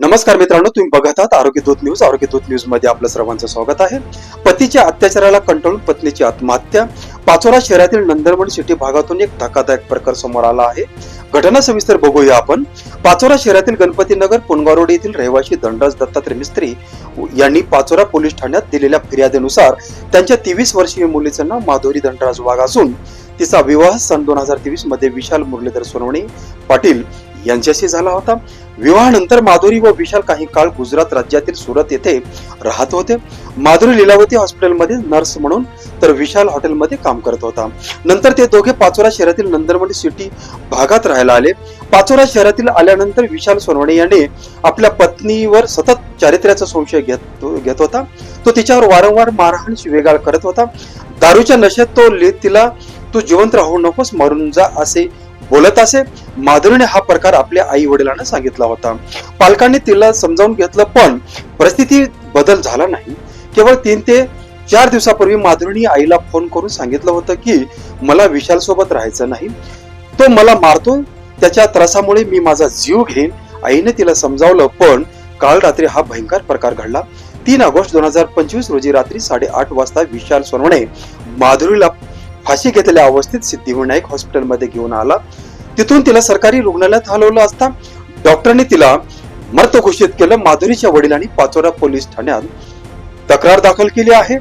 नमस्कार मित्रांनो तुम्ही बघत आहात आरोग्य दूत न्यूज. आरोग्य दूत न्यूजमध्ये आपलं सर्वांचं स्वागत आहे. पतीच्या अत्याचाराला कंटाळून पत्नीची आत्महत्या. पाचोरा शहरातील नंदनवन सिटी भागातून एक धक्कादायक प्रकार समोर आला आहे. घटना सविस्तर बघूया आपण. पाचोरा शहरातील गणपतीनगर पुनगारोड येथील रहिवासी धनराज दत्तात्रय मिस्त्री यांनी पाचोरा पोलीस ठाण्यात दिलेल्या फिर्यादीनुसार त्यांच्या तेवीस वर्षीय मुलीचं नाव माधुरी धनराज वाघ असून तिचा विवाह सन दोन हजार तेवीसमध्ये विशाल मुरलीधर सोनवणे पाटील यांच्याशी झाला होता. विवाहानंतर माधुरी व विशाल काही काळ गुजरात राज्यातील सुरत येथे राहत होते. माधुरी लीलावती हॉस्पिटलमध्ये नर्स म्हणून तर विशाल हॉटेलमध्ये काम करत होता. नंतर ते दोघे पाचोरा शहरातील नंदनवडी सिटी भागात राहायला आले. पाचोरा शहरातील आल्यानंतर विशाल सोनवणे याने आपल्या पत्नीवर सतत चारित्र्याचा संशय घेत घेत होता. तो तिच्यावर वारंवार मारहाण शिवेगाळ करत होता. दारूच्या नशेत तो तिला तू जिवंत राहू नकोस मरून जा असे बोलत असे. माधुरीने हा प्रकार आपल्या आई वडिलांना सांगितला होता. पालकांनी तिला समजावून घेतलं पण परिस्थिती बदल झाला नाही. केवळ तीन ते चार दिवसापूर्वी माधुरीने आईला फोन करून सांगितलं होतं की मला विशाल सोबत राहायचं नाही. तो मला मारतो. त्याच्या त्रासामुळे मी माझा जीव घेईन. आईने तिला समजावलं पण काल रात्री हा भयंकर प्रकार घडला. तीन ऑगस्ट दोन हजार पंचवीस रोजी रात्री साडेआठ वाजता विशाल सोनवणे माधुरीला फाशी घेतलेल्या अवस्थेत सिद्धिविनायक हॉस्पिटलमध्ये घेऊन आला. तिथून तिला सरकारी रुग्णालयात हलवलं असता डॉक्टरांनी तिला मृत घोषित केलं. माधुरीच्या वडिलांनी पाचोरा पोलीस ठाण्यात तक्रार दाखल केली आहे.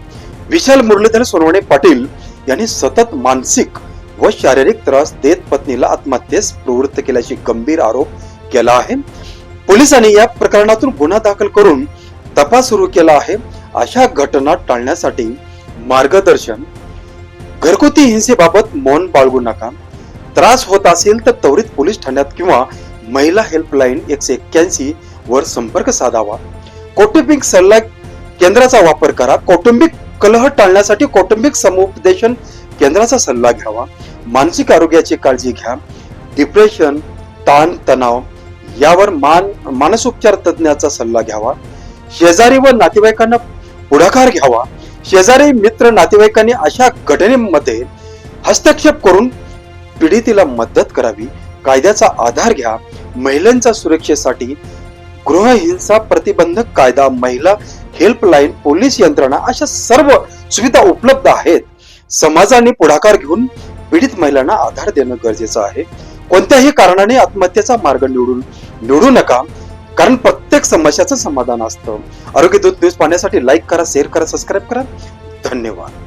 विशाल मुरलीधर सोनवणे पाटील यांनी सतत मानसिक व शारीरिक त्रास देत पत्नीला आत्महत्येस प्रवृत्त केल्याची गंभीर आरोप केला आहे. पोलिसांनी या प्रकरणातून गुन्हा दाखल करून तपास सुरू केला आहे. अशा घटना टाळण्यासाठी मार्गदर्शन घरगुती हिंसेबाबत मौन बाळगू नका. त्रास होत असेल तर त्वरित पोलीस ठाण्यात किंवा महिला हेल्पलाईन एकशे एक्क्याऐंशी वर संपर्क साधावा. कौटुंबिक सल्ला केंद्राचा वापर करा. कौटुंबिक कलह टाळण्यासाठी कौटुंबिक समुपदेशन केंद्राचा सल्ला घ्यावा. मानसिक आरोग्याची काळजी घ्या. डिप्रेशन ताण तणाव यावर मान मानसोपचार तज्ज्ञाचा सल्ला घ्यावा. शेजारी व नातेवाईकांना पुढाकार घ्यावा. शेजारी मित्र नातेवाईकांनी अशा घटनेमध्ये हस्तक्षेप करून पीडितीला मदत करावी कायद्याचा आधार घ्या महिलांच्या सुरक्षेसाठी गृहहिंसा प्रतिबंधक कायदा महिला हेल्पलाईन पोलीस यंत्रणा अशा सर्व सुविधा उपलब्ध आहेत. समाजाने पुढाकार घेऊन पीडित महिलांना आधार देणं गरजेचं आहे. कोणत्याही कारणाने आत्महत्येचा मार्ग निवडून निवडू नका कारण प्रत्येक समस्याचं समाधान असतं. आरोग्य दूत न्यूज पाहण्यासाठी लाईक करा शेअर करा सबस्क्राईब करा. धन्यवाद.